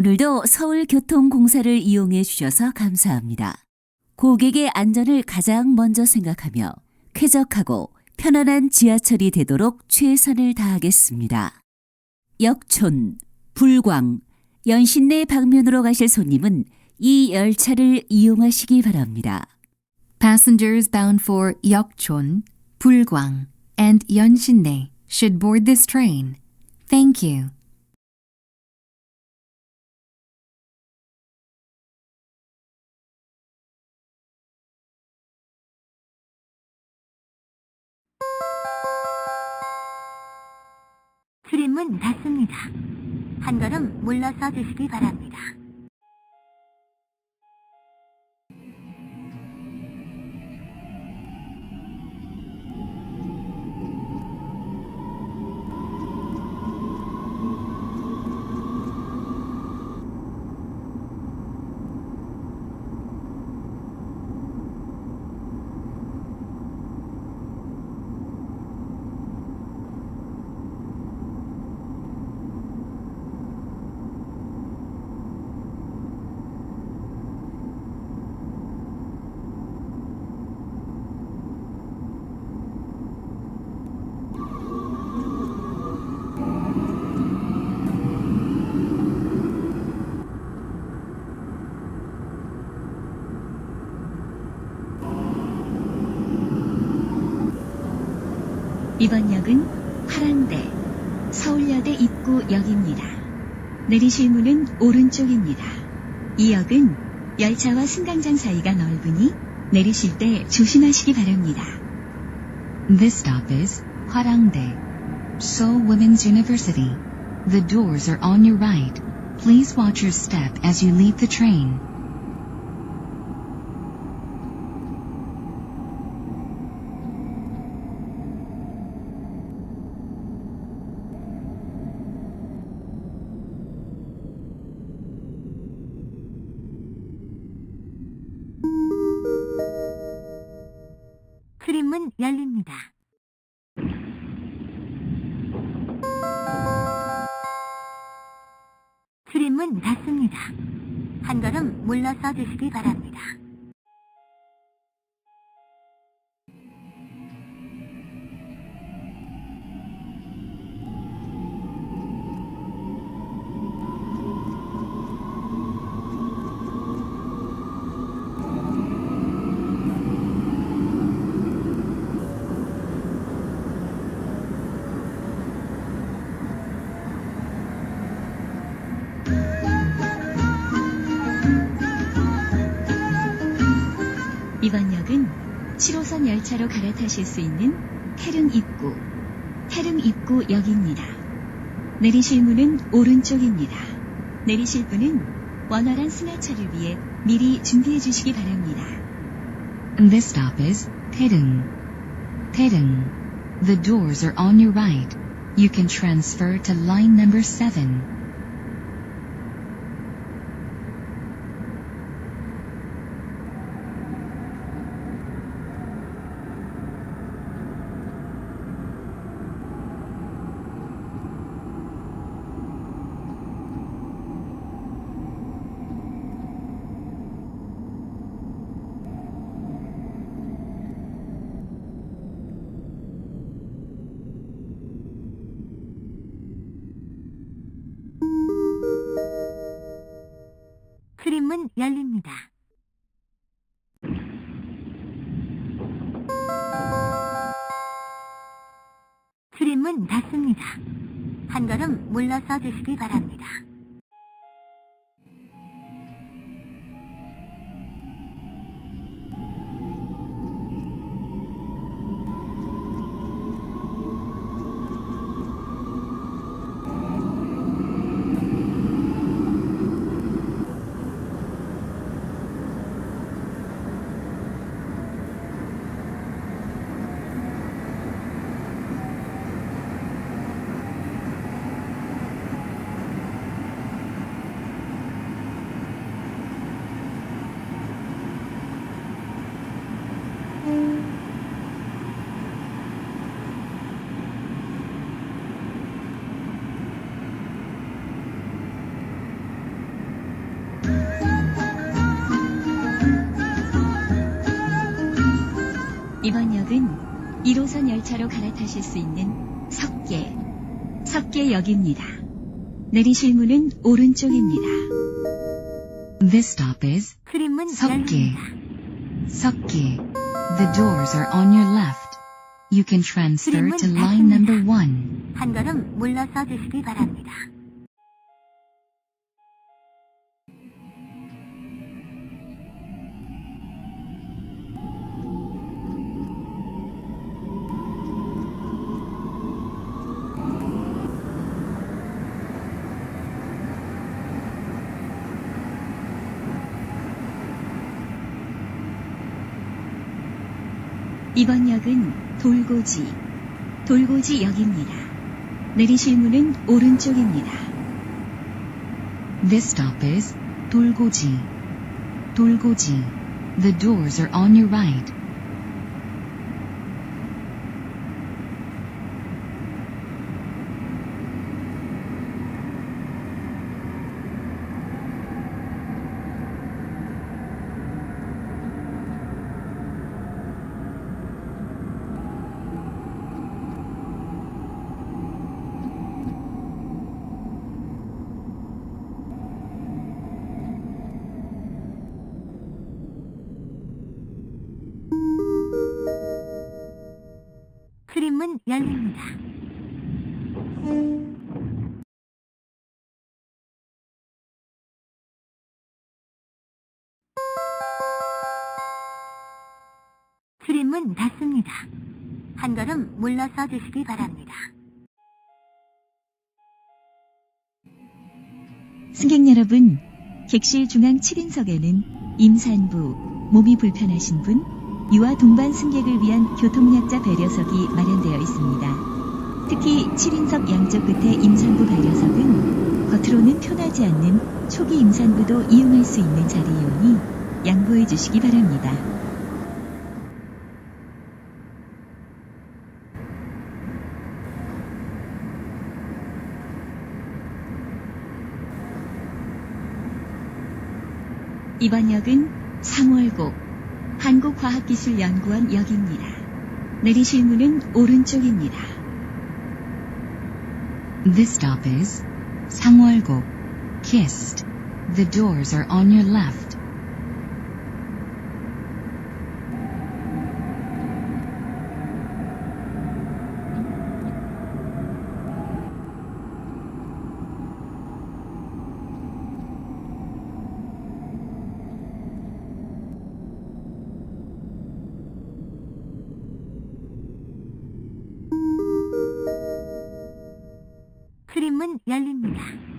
오늘도 서울교통공사를 이용해 주셔서 감사합니다. 고객의 안전을 가장 먼저 생각하며 쾌적하고 편안한 지하철이 되도록 최선을 다하겠습니다. 역촌, 불광, 연신내 방면으로 가실 손님은 이 열차를 이용하시기 바랍니다. Passengers bound for Yeokchon, and Yeonshindae should board this train. Thank you. 출입문 닫습니다. 한 걸음 물러서 주시기 바랍니다. 이번 역은 화랑대 서울여대 입구역입니다. 내리실 문은 오른쪽입니다. 이 역은 열차와 승강장 사이가 넓으니 내리실 때 조심하시기 바랍니다. This stop is Hwarangdae, Seoul Women's University. The doors are on your right. Please watch your step as you leave the train. 열립니다. 출입문 닫습니다. 한 걸음 물러서 주시기 바랍니다. 7호선 열차로 갈아타실 수 있는 태릉 입구, 태릉 입구 역입니다. 내리실 문은 오른쪽입니다. 내리실 분은 원활한 승하차를 위해 미리 준비해 주시기 바랍니다. This stop is Taedong. Taedong. The doors are on your right. You can transfer to line number 7. 출입문 열립니다. 출입문 닫습니다. 한 걸음 물러서 주시기 바랍니다. 1호선 열차로 갈아타실 수 있는 석계, 석계역입니다. 내리실 문은 오른쪽입니다. This stop is 출입문 석계. Sokki. The doors are on your left. You can transfer to line number one. 한 걸음 물러서 주시기 바랍니다. 이번 역은 돌고지, 돌고지역입니다. 내리실 문은 오른쪽입니다. This stop is Dolgoji. Dolgoji. The doors are on your right. 출입문 열립니다. 출입문 닫습니다. 한 걸음 물러서 주시기 바랍니다. 승객 여러분, 객실 중앙 7인석에는 임산부, 몸이 불편하신 분, 유아 동반 승객을 위한 교통약자 배려석이 마련되어 있습니다. 특히 7인석 양쪽 끝에 임산부 배려석은 겉으로는 편하지 않는 초기 임산부도 이용할 수 있는 자리이오니 양보해 주시기 바랍니다. 이번 역은 3월곡 한국과학기술연구원 역입니다. 내리실 문은 오른쪽입니다. This stop is Sangwolgok. Kissed. The doors are on your left. 출입문 열립니다.